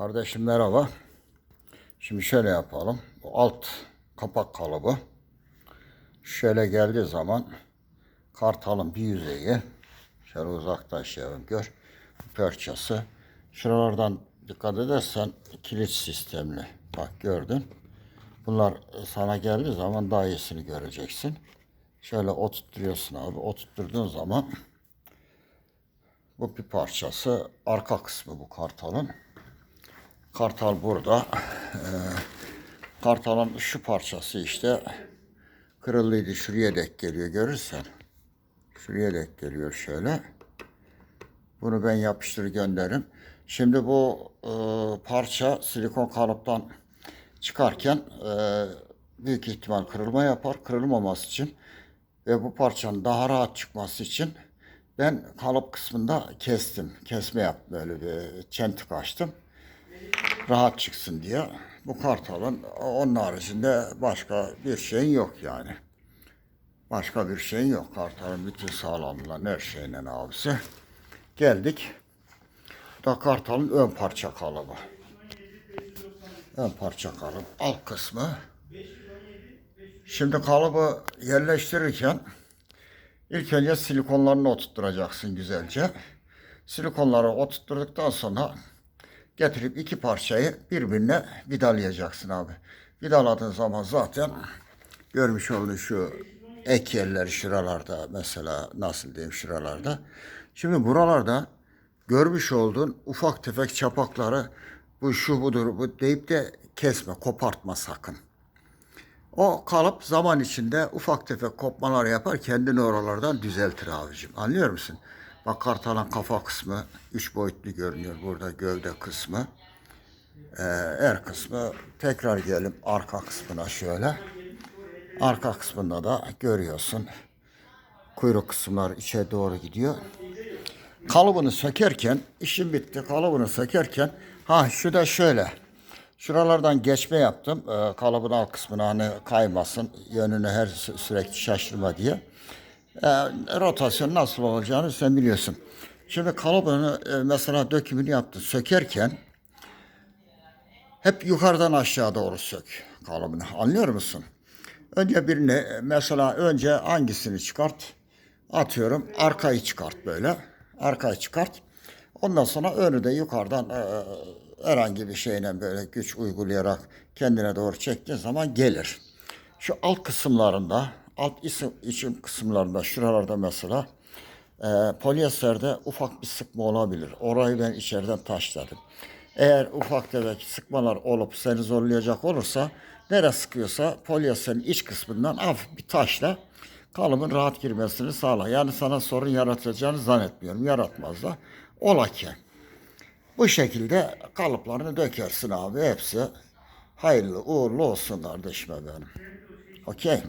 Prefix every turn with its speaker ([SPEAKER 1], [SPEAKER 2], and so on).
[SPEAKER 1] Kardeşim merhaba. Şimdi şöyle yapalım. Bu alt kapak kalıbı şöyle geldiği zaman kartalın bir yüzeyi şöyle uzaklaşalım gör. Bu parçası. Şuralardan dikkat edersen kilit sistemli. Bak gördün. Bunlar sana geldiği zaman daha iyisini göreceksin. Şöyle oturtuyorsun abi. Oturtturduğun zaman bu bir parçası. Arka kısmı bu kartalın. Kartal burada. Ee, kartalın şu parçası işte kırıldıydı. Şuraya dek geliyor görürsen. Şuraya dek geliyor şöyle. Bunu ben yapıştır gönderirim. Şimdi bu e, parça silikon kalıptan çıkarken e, büyük ihtimal kırılma yapar. Kırılmaması için ve bu parçanın daha rahat çıkması için ben kalıp kısmında kestim. Kesme yaptım böyle bir çentik açtım. Rahat çıksın diye. Bu kartalın onun haricinde başka bir şeyin yok yani. Başka bir şeyin yok. Kartalın bütün sağlamlığından her şeyinin abisi. Geldik. Da kartalın ön parça kalıbı. Ön parça kalıp alt kısmı. Şimdi kalıbı yerleştirirken ilk önce silikonlarını oturtturacaksın güzelce. Silikonları oturtturduktan sonra getirip iki parçayı birbirine vidalayacaksın abi. Vidaladığın zaman zaten görmüş olduğun şu ek yerleri şuralarda mesela nasıl diyeyim şuralarda. Şimdi buralarda görmüş olduğun ufak tefek çapakları bu şu budur bu deyip de kesme kopartma sakın. O kalıp zaman içinde ufak tefek kopmalar yapar kendini oralardan düzeltir abicim. Anlıyor musun? Bak kartalın kafa kısmı üç boyutlu görünüyor burada gövde kısmı. Ee, er kısmı tekrar gelelim arka kısmına şöyle. Arka kısmında da görüyorsun. Kuyruk kısımlar içe doğru gidiyor. Kalıbını sökerken, işim bitti. Kalıbını sökerken, ha şu da şöyle. Şuralardan geçme yaptım. Ee, kalıbın alt kısmına hani kaymasın. Yönünü her sü- sürekli şaşırma diye. Ee, rotasyon nasıl olacağını sen biliyorsun. Şimdi kalıbını e, mesela dökümünü yaptın. Sökerken hep yukarıdan aşağı doğru sök kalıbını. Anlıyor musun? Önce birini e, mesela önce hangisini çıkart? Atıyorum arkayı çıkart böyle. Arkayı çıkart. Ondan sonra önü de yukarıdan e, herhangi bir şeyle böyle güç uygulayarak kendine doğru çektiğin zaman gelir. Şu alt kısımlarında, alt isim, içim kısımlarında, şuralarda mesela e, polyesterde ufak bir sıkma olabilir. Orayı ben içeriden taşladım. Eğer ufak tefek sıkmalar olup seni zorlayacak olursa nere sıkıyorsa polyesterin iç kısmından hafif bir taşla kalıbın rahat girmesini sağla. Yani sana sorun yaratacağını zannetmiyorum. Yaratmaz da. Ola ki. Bu şekilde kalıplarını dökersin abi hepsi. Hayırlı uğurlu olsun kardeşime benim. Okey.